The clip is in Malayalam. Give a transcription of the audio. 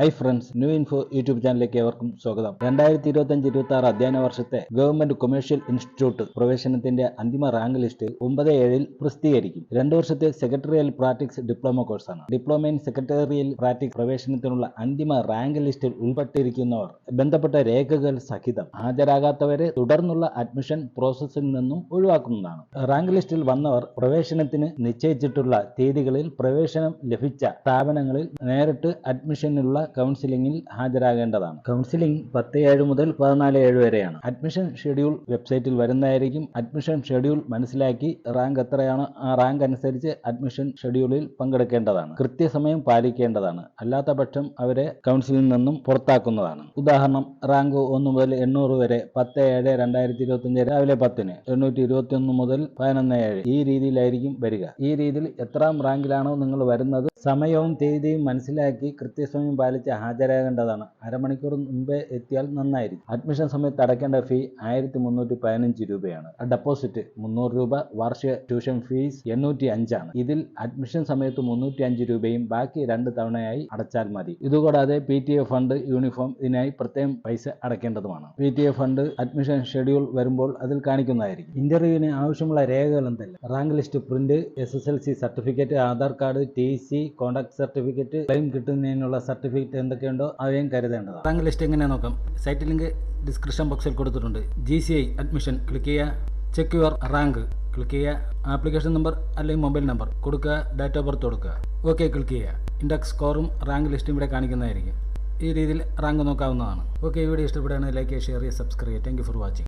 Hi friends new info YouTube ചാനലിലേക്ക് ഏവർക്കും സ്വാഗതം. രണ്ടായിരത്തി ഇരുപത്തി അഞ്ച് ഇരുപത്തി ആറ് അധ്യയന വർഷത്തെ ഗവൺമെന്റ് കൊമേഴ്ഷ്യൽ ഇൻസ്റ്റിറ്റ്യൂട്ട് പ്രവേശനത്തിന്റെ അന്തിമ റാങ്ക് ലിസ്റ്റ് ഒമ്പത് ഏഴിൽ പ്രസിദ്ധീകരിക്കും. രണ്ടു വർഷത്തെ സെക്രട്ടറിയൽ പ്രാക്ടിക്സ് ഡിപ്ലോമ കോഴ്സാണ് ഡിപ്ലോമ ഇൻ സെക്രട്ടറിയൽ പ്രാക്ടിക്സ് പ്രവേശനത്തിനുള്ള അന്തിമ റാങ്ക് ലിസ്റ്റിൽ ഉൾപ്പെട്ടിരിക്കുന്നവർ ബന്ധപ്പെട്ട രേഖകൾ സഹിതം ഹാജരാകാത്തവരെ തുടർന്നുള്ള അഡ്മിഷൻ പ്രോസസ്സിൽ നിന്നും ഒഴിവാക്കുന്നതാണ്. റാങ്ക് ലിസ്റ്റിൽ വന്നവർ പ്രവേശനത്തിന് നിശ്ചയിച്ചിട്ടുള്ള തീയതികളിൽ പ്രവേശനം ലഭിച്ച സ്ഥാപനങ്ങളിൽ നേരിട്ട് അഡ്മിഷനുള്ള കൗൺസിലിംഗിൽ ഹാജരാകേണ്ടതാണ്. കൗൺസിലിംഗ് പത്ത് ഏഴ് മുതൽ പതിനാല് ഏഴ് വരെയാണ്. അഡ്മിഷൻ ഷെഡ്യൂൾ വെബ്സൈറ്റിൽ വരുന്നതായിരിക്കും. അഡ്മിഷൻ ഷെഡ്യൂൾ മനസ്സിലാക്കി റാങ്ക് എത്രയാണ്? ആ റാങ്ക് അനുസരിച്ച് അഡ്മിഷൻ ഷെഡ്യൂളിൽ പങ്കെടുക്കേണ്ടതാണ്. കൃത്യസമയം പാലിക്കേണ്ടതാണ്. അല്ലാത്ത പക്ഷം അവരെ കൗൺസിലിൽ നിന്നും പുറത്താക്കുന്നതാണ്. ഉദാഹരണം റാങ്ക് ഒന്ന് മുതൽ എണ്ണൂറ് വരെ പത്ത് ഏഴ് രണ്ടായിരത്തി ഇരുപത്തി അഞ്ച് രാവിലെ പത്തിന് എണ്ണൂറ്റി ഇരുപത്തി ഒന്ന് മുതൽ പതിനൊന്ന് ഏഴ് ഈ രീതിയിലായിരിക്കും വരിക. ഈ രീതിയിൽ എത്രാം റാങ്കിലാണോ നിങ്ങൾ വരുന്നത്? സമയവും തീയതിയും മനസ്സിലാക്കി കൃത്യസമയം പാലിച്ച് ഹാജരാകേണ്ടതാണ്. അരമണിക്കൂർ മുമ്പേ എത്തിയാൽ നന്നായിരിക്കും. അഡ്മിഷൻ സമയത്ത് അടയ്ക്കേണ്ട ഫീ ആയിരത്തി മുന്നൂറ്റി പതിനഞ്ച് രൂപയാണ് ഡെപ്പോസിറ്റ് മുന്നൂറ് രൂപ വാർഷിക ട്യൂഷൻ ഫീസ് എണ്ണൂറ്റി അഞ്ചാണ് ഇതിൽ അഡ്മിഷൻ സമയത്ത് മുന്നൂറ്റി അഞ്ച് രൂപയും ബാക്കി രണ്ട് തവണയായി അടച്ചാൽ മതി. ഇതുകൂടാതെ P T A fund uniform ഇതിനായി പ്രത്യേകം പൈസ അടയ്ക്കേണ്ടതുമാണ്. P T A fund admission schedule വരുമ്പോൾ അതിൽ കാണിക്കുന്നതായിരിക്കും. ഇന്റർവ്യൂവിന് ആവശ്യമുള്ള രേഖകൾ എന്തല്ല? Rank list print S S L C certificate Aadhaar card T C contact certificate claim കിട്ടുന്നതിനുള്ള certificate എന്തൊക്കെയുണ്ടോ അവയും കരുതേണ്ടതാണ്. റാങ്ക് ലിസ്റ്റ് എങ്ങനെ നോക്കാം? സൈറ്റ് ലിങ്ക് ഡിസ്ക്രിപ്ഷൻ ബോക്സിൽ കൊടുത്തിട്ടുണ്ട്. G C I admission click ചെയ്യുക. ചെക്ക് യുവർ റാങ്ക് ക്ലിക്ക് ചെയ്യുക. ആപ്ലിക്കേഷൻ നമ്പർ അല്ലെങ്കിൽ മൊബൈൽ നമ്പർ കൊടുക്കുക. ഡേറ്റ് ഓഫ് ബർത്ത് കൊടുക്കുക. ഓക്കെ ക്ലിക്ക് ചെയ്യുക. ഇൻഡെക്സ് സ്കോറും റാങ്ക് ലിസ്റ്റും ഇവിടെ കാണിക്കുന്നതായിരിക്കും. ഈ രീതിയിൽ റാങ്ക് നോക്കാവുന്നതാണ്. ഓക്കെ ഈ വീഡിയോ ഇഷ്ടപ്പെടുകയാണെങ്കിൽ ലൈക്ക് ചെയ്യുക ഷെയർ ചെയ്യുക സബ്സ്ക്രൈബ് ചെയ്യുക. Thank for watching